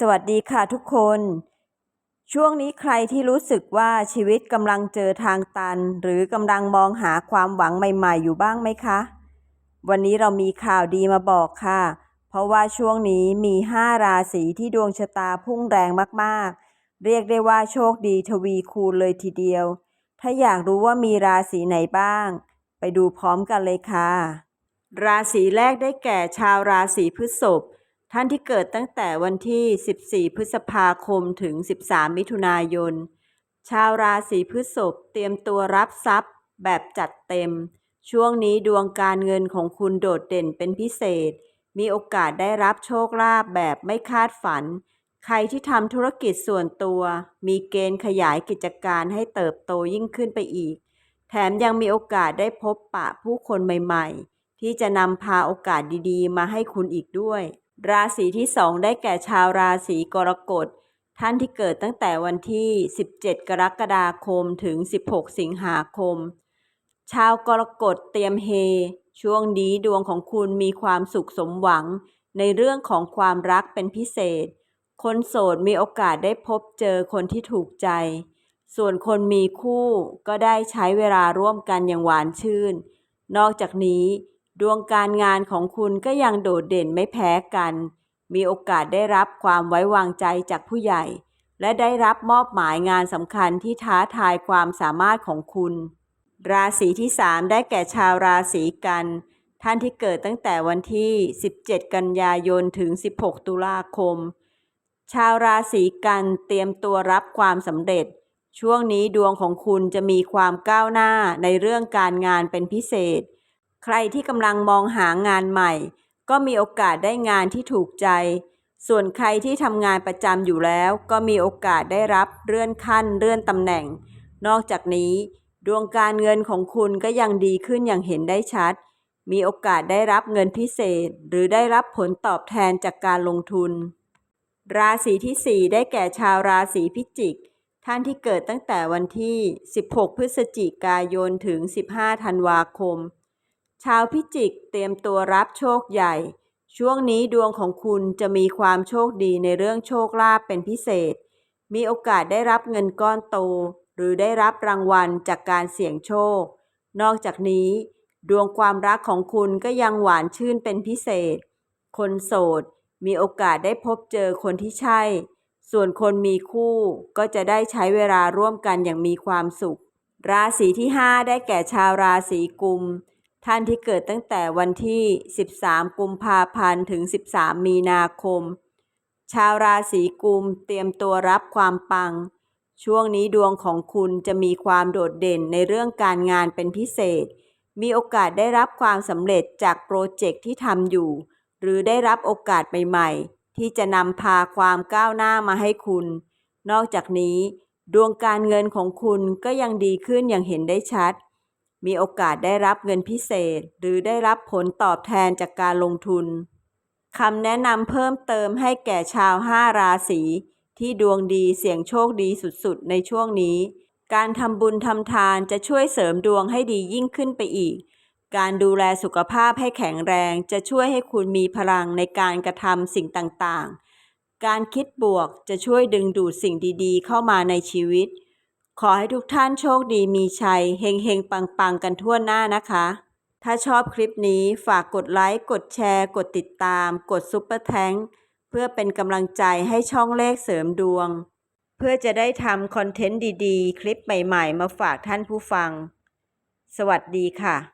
สวัสดีค่ะทุกคน ช่วงนี้ใครที่รู้สึกว่าชีวิตกำลังเจอทางตัน หรือกำลังมองหาความหวังใหม่ๆ อยู่บ้างไหมคะ วันนี้เรามีข่าวดีมาบอกค่ะ เพราะว่าช่วงนี้มี 5 ราศีที่ดวงชะตาพุ่งแรงมากๆ เรียกได้ว่าโชคดีทวีคูณเลยทีเดียว ถ้าอยากรู้ว่ามีราศีไหนบ้าง ไปดูพร้อมกันเลยค่ะ ราศีแรกได้แก่ชาวราศีพฤษภ ท่านที่เกิดตั้งแต่วันที่ 14 พฤษภาคมถึง 13 มิถุนายน ชาวราศีพฤษภเตรียมตัวรับทรัพย์แบบจัดเต็ม ช่วงนี้ดวงการเงินของคุณโดดเด่นเป็นพิเศษ มีโอกาสได้รับโชคลาภแบบไม่คาดฝัน ใครที่ทำธุรกิจส่วนตัว มีเกณฑ์ขยายกิจการให้เติบโตยิ่งขึ้นไปอีก แถมยังมีโอกาสได้พบปะผู้คนใหม่ ๆ ที่จะนำพาโอกาสดีๆ มาให้คุณอีกด้วย ราศีที่2ได้แก่ชาวราศีกรกฎ ท่านที่เกิดตั้งแต่วันที่ 17 กรกฎาคมถึง 16 สิงหาคม ชาวกรกฎเตรียมเฮ ช่วงนี้ดวงของคุณมีความสุขสมหวังในเรื่องของความรักเป็นพิเศษ คนโสดมีโอกาสได้พบเจอคนที่ถูกใจ ส่วนคนมีคู่ก็ได้ใช้เวลาร่วมกันอย่างหวานชื่น นอกจากนี้ ดวงการงานของคุณก็ยังโดดเด่นไม่แพ้กัน มีโอกาสได้รับความไว้วางใจจากผู้ใหญ่ และได้รับมอบหมายงานสำคัญที่ท้าทายความสามารถของคุณ ราศีที่ 3 ได้แก่ชาวราศีกัน ท่านที่เกิดตั้งแต่วันที่ 17 กันยายนถึง 16 ตุลาคม ชาวราศีกันเตรียมตัวรับความสำเร็จ ช่วงนี้ดวงของคุณจะมีความก้าวหน้าในเรื่องการงานเป็นพิเศษ ใครที่กำลังมองหางานใหม่ ก็มีโอกาสได้งานที่ถูกใจ ส่วนใครที่ทำงานประจำอยู่แล้ว ก็มีโอกาสได้รับเลื่อนขั้นเลื่อนตำแหน่ง นอกจากนี้ ดวงการเงินของคุณก็ยังดีขึ้นอย่างเห็นได้ชัด มีโอกาสได้รับเงินพิเศษ หรือได้รับผลตอบแทนจากการลงทุน ราศีที่ 4 ได้แก่ชาวราศีพิจิก ท่านที่เกิดตั้งแต่วันที่ 16 พฤศจิกายนถึง 15 ธันวาคม ชาวพิจิกเตรียมตัวรับโชคใหญ่ ช่วงนี้ดวงของคุณจะมีความโชคดีในเรื่องโชคลาภเป็นพิเศษ มีโอกาสได้รับเงินก้อนโต หรือได้รับรางวัลจากการเสี่ยงโชค นอกจากนี้ ดวงความรักของคุณก็ยังหวานชื่นเป็นพิเศษ คนโสด มีโอกาสได้พบเจอคนที่ใช่ ส่วนคนมีคู่ก็จะได้ใช้เวลาร่วมกันอย่างมีความสุข ราศีที่ 5 ได้แก่ชาวราศีกุม ท่านที่เกิดตั้งแต่วันที่ 13 กุมภาพันธ์ ถึง 13 มีนาคม ชาวราศีกุมเตรียมตัวรับความปัง ช่วงนี้ดวงของคุณจะมีความโดดเด่นในเรื่องการงานเป็นพิเศษ มีโอกาสได้รับความสำเร็จจากโปรเจกต์ที่ทำอยู่ หรือได้รับโอกาสใหม่ๆ ที่จะนำพาความก้าวหน้ามาให้คุณ นอกจากนี้ ดวงการเงินของคุณก็ยังดีขึ้นอย่างเห็นได้ชัด มีโอกาสได้รับเงินพิเศษ หรือได้รับผลตอบแทนจากการลงทุนคำแนะนำเพิ่มเติมให้แก่ชาวห้าราศี ที่ดวงดีเสี่ยงโชคดีสุดๆ ในช่วงนี้ การทำบุญทำทานจะช่วยเสริมดวงให้ดียิ่งขึ้นไปอีก การดูแลสุขภาพให้แข็งแรงจะช่วยให้คุณมีพลังในการกระทำสิ่งต่างๆ การคิดบวกจะช่วยดึงดูดสิ่งดีๆ เข้ามาในชีวิต ขอให้ทุกท่านโชคดีมีชัย เฮงเฮงปังปังกันทั่วหน้านะคะ ถ้าชอบคลิปนี้ฝากกดไลค์ กดแชร์ กดติดตาม กดซุปเปอร์แทงเพื่อเป็นกำลังใจให้ช่องเลขเสริมดวง เพื่อจะได้ทำคอนเทนต์ดีๆ คลิปใหม่ ๆ มาฝากท่านผู้ฟัง สวัสดีค่ะ